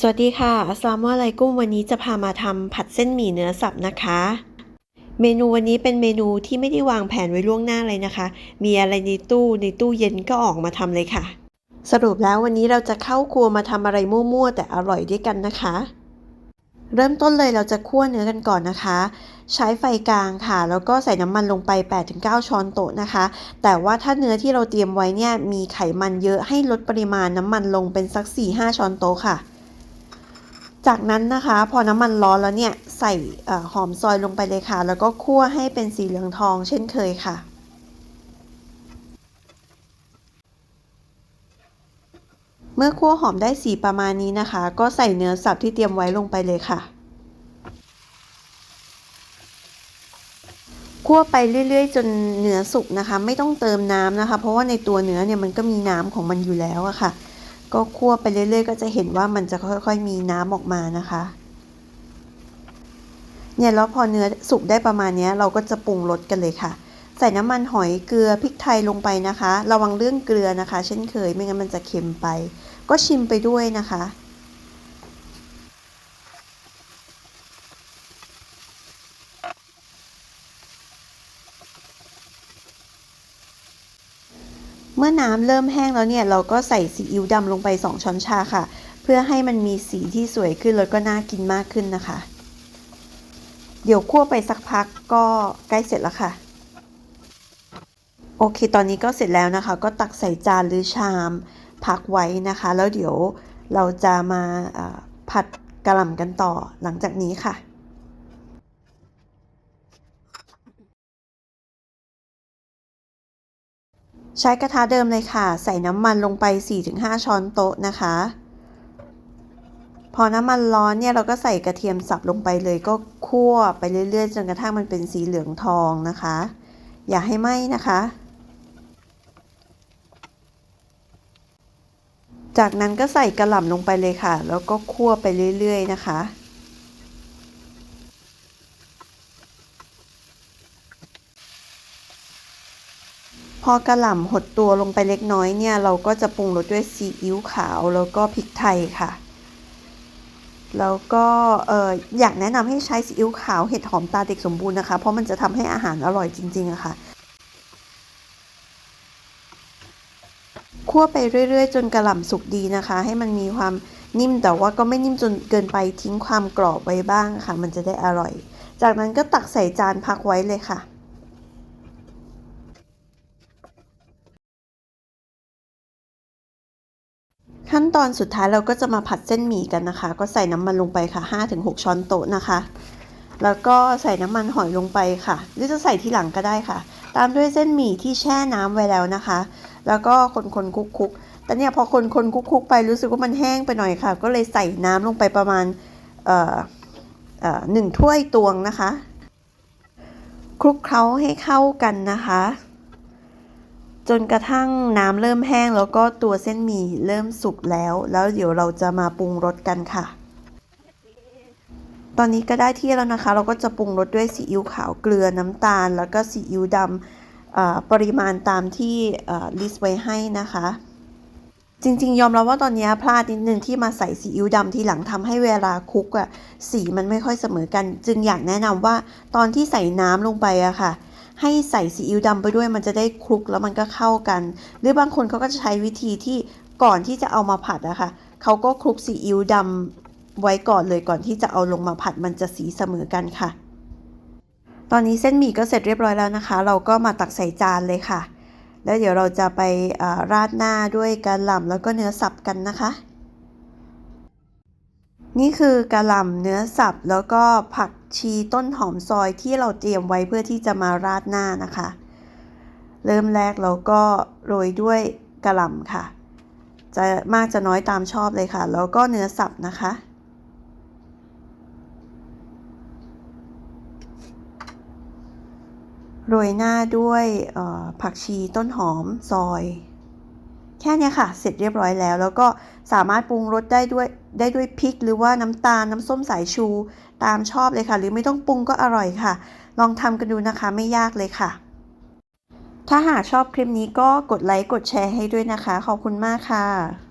สวัสดีค่ะ อัสลามุอะลัยกุ้มวันนี้จะพามาทำผัดเส้นหมี่เนื้อสับนะคะ เมนูวันนี้เป็นเมนูที่ไม่ได้วางแผนไว้ล่วงหน้าเลยนะคะ มีอะไรในตู้ในตู้เย็นก็ออกมาทำเลยค่ะ สรุปแล้ววันนี้เราจะเข้าครัวมาทำอะไรมั่วๆแต่อร่อยด้วยกันนะคะ เริ่มต้นเลยเราจะคั่วเนื้อกันก่อนนะคะ ใช้ไฟกลางค่ะ แล้วก็ใส่น้ำมันลงไป 8-9 ช้อนโต๊ะนะคะ แต่ว่าถ้าเนื้อที่เราเตรียมไว้เนี่ยมีไขมันเยอะให้ลดปริมาณน้ำมันลงเป็นสัก 4-5 ช้อนโต๊ะค่ะ จากนั้นนะคะ พอน้ำมันร้อนแล้วเนี่ยใส่หอมซอยลงไปเลยค่ะ แล้วก็คั่วให้เป็นสีเหลืองทองเช่นเคยค่ะ เมื่อคั่วหอมได้สีประมาณนี้นะคะ ก็ใส่เนื้อสับที่เตรียมไว้ลงไปเลยค่ะคั่วไปเรื่อย ๆ จนเนื้อสุกนะคะ ไม่ต้องเติมน้ำนะคะ เพราะว่าในตัวเนื้อเนี่ยมันก็มีน้ำของมันอยู่แล้วอะค่ะ ก็คั่วไปเรื่อยๆ ก็จะเห็นว่ามันจะค่อย ๆ มีน้ำออกมานะคะ เนี่ยแล้วพอเนื้อสุกได้ประมาณนี้เราก็จะปรุงรสกันเลยค่ะ ใส่น้ำมันหอยเกลือพริกไทยลงไปนะคะ ระวังเรื่องเกลือนะคะ เช่นเคยไม่งั้นมันจะเค็มไป ก็ชิมไปด้วยนะคะ เมื่อน้ำเริ่มแห้งแล้วเนี่ยเราก็ใส่ซีอิ๊วดำลงไป 2 ช้อนชาค่ะ เพื่อให้มันมีสีที่สวยขึ้นแล้วก็น่ากินมากขึ้นนะคะ เดี๋ยวคั่วไปสักพักก็ใกล้เสร็จแล้วค่ะ โอเค ตอนนี้ก็เสร็จแล้วนะคะ ก็ตักใส่จานหรือชามพักไว้นะคะ แล้วเดี๋ยวเราจะมาผัดกระหล่ำกันต่อหลังจากนี้ค่ะ ใช้กระทะเดิมเลยค่ะ ใส่น้ำมันลงไป 4-5 ช้อนโต๊ะนะคะ พอน้ำมันร้อนเนี่ยเราก็ใส่กระเทียมสับลงไปเลยก็คั่วไปเรื่อยๆ จนกระทั่งมันเป็นสีเหลืองทองนะคะ อย่าให้ไหม้นะคะ จากนั้นก็ใส่กระหล่ำลงไปเลยค่ะ แล้วก็คั่วไปเรื่อยๆนะคะ พอกระหล่ำหดตัวลงไปเล็กน้อยเนี่ย เราก็จะปรุงรสด้วยซีอิ๊วขาวแล้วก็พริกไทยค่ะ แล้วก็อออยากแนะนำให้ใช้ซีอิ๊วขาวเห็ดหอมตาเด็กสมบูรณ์นะคะ เพราะมันจะทำให้อาหารอร่อยจริงๆอะค่ะคั่วไปเรื่อยๆ จนกระหล่ำสุกดีนะคะ ให้มันมีความนิ่มแต่ว่าก็ไม่นิ่มจนเกินไปทิ้งความกรอบไว้บ้างค่ะ มันจะได้อร่อย จากนั้นก็ตักใส่จานพักไว้เลยค่ะ ขั้นตอนสุดท้ายเราก็จะมาผัดเส้นหมี่กันนะคะ ก็ใส่น้ำมันลงไปค่ะ 5-6 ช้อนโต๊ะนะคะ แล้วก็ใส่น้ำมันหอยลงไปค่ะ หรือจะใส่ทีหลังก็ได้ค่ะ ตามด้วยเส้นหมี่ที่แช่น้ำไว้แล้วนะคะ แล้วก็คนๆคุกๆแต่เนี่ยพอคนๆคุกๆไปรู้สึกว่ามันแห้งไปหน่อยค่ะ ก็เลยใส่น้ำลงไปประมาณเอ่อเอ่อหนึ่งถ้วยตวงนะคะ คลุกเคล้าให้เข้ากันนะคะ จนกระทั่งน้ำเริ่มแห้งแล้วก็ตัวเส้นหมี่เริ่มสุกแล้ว แล้วเดี๋ยวเราจะมาปรุงรสกันค่ะ ตอนนี้ก็ได้ที่แล้วนะคะ เราก็จะปรุงรสด้วยซีอิ๊วขาวเกลือน้ำตาล แล้วก็ซีอิ๊วดำปริมาณตามที่ลิสต์ไว้ให้นะคะ จริงๆ ยอมรับว่าตอนนี้พลาดนิดนึงที่มาใส่ซีอิ๊วดำทีหลังทำให้เวลาคลุกอะสีมันไม่ค่อยเสมอกัน จึงอยากแนะนำว่าตอนที่ใส่น้ำลงไปอะค่ะ ให้ใส่ซีอิ๊วดำไปด้วยมันจะได้คลุกแล้วมันก็เข้ากัน หรือบางคนเขาก็จะใช้วิธีที่ก่อนที่จะเอามาผัดอะคะเขาก็คลุกซีอิ๊วดำไว้ก่อนเลยก่อนที่จะเอาลงมาผัดมันจะสีเสมอกันค่ะ ตอนนี้เส้นหมี่ก็เสร็จเรียบร้อยแล้วนะคะ เราก็มาตักใส่จานเลยค่ะ แล้วเดี๋ยวเราจะไปราดหน้าด้วยกระหล่ำแล้วก็เนื้อสับกันนะคะ นี่คือกระหล่ำเนื้อสับแล้วก็ผัก ชีต้นหอมซอยที่เราเตรียมไว้เพื่อที่จะมาราดหน้านะคะ เริ่มแรกเราก็โรยด้วยกระหล่ำค่ะ จะมากจะน้อยตามชอบเลยค่ะ แล้วก็เนื้อสับนะคะ โรยหน้าด้วยผักชีต้นหอมซอย แค่นี้ค่ะ เสร็จเรียบร้อยแล้ว แล้วก็สามารถปรุงรสได้ด้วยได้ด้วยพริก หรือว่าน้ำตาลน้ำส้มสายชู ตามชอบเลยค่ะ หรือไม่ต้องปรุงก็อร่อยค่ะ ลองทำกันดูนะคะไม่ยากเลยค่ะ ถ้าหากชอบคลิปนี้ก็กดไลค์กดแชร์ให้ด้วยนะคะ ขอบคุณมากค่ะ